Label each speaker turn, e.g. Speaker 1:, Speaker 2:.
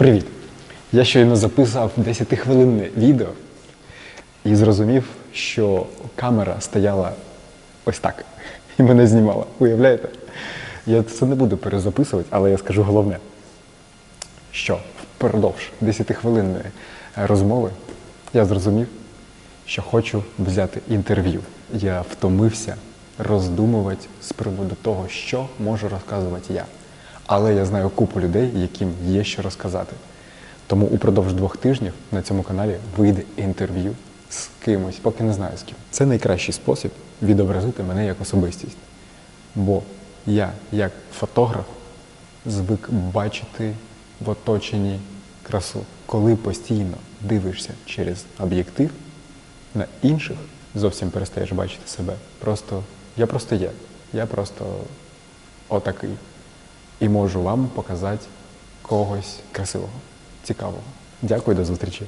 Speaker 1: Привіт! Я щойно записав 10-хвилинне відео і зрозумів, що камера стояла ось так і мене знімала. Уявляєте? Я це не буду перезаписувати, але я скажу головне, що впродовж 10-хвилинної розмови я зрозумів, що хочу взяти інтерв'ю. Я втомився роздумувати з приводу того, що можу розказувати я. Але я знаю купу людей, яким є що розказати. Тому упродовж двох тижнів на цьому каналі вийде інтерв'ю з кимось, поки не знаю з ким. Це найкращий спосіб відобразити мене як особистість. Бо я, як фотограф, звик бачити в оточенні красу. Коли постійно дивишся через об'єктив, на інших зовсім перестаєш бачити себе. Просто я просто є. Я просто отакий. І можу вам показати когось красивого, цікавого. Дякую, до зустрічі.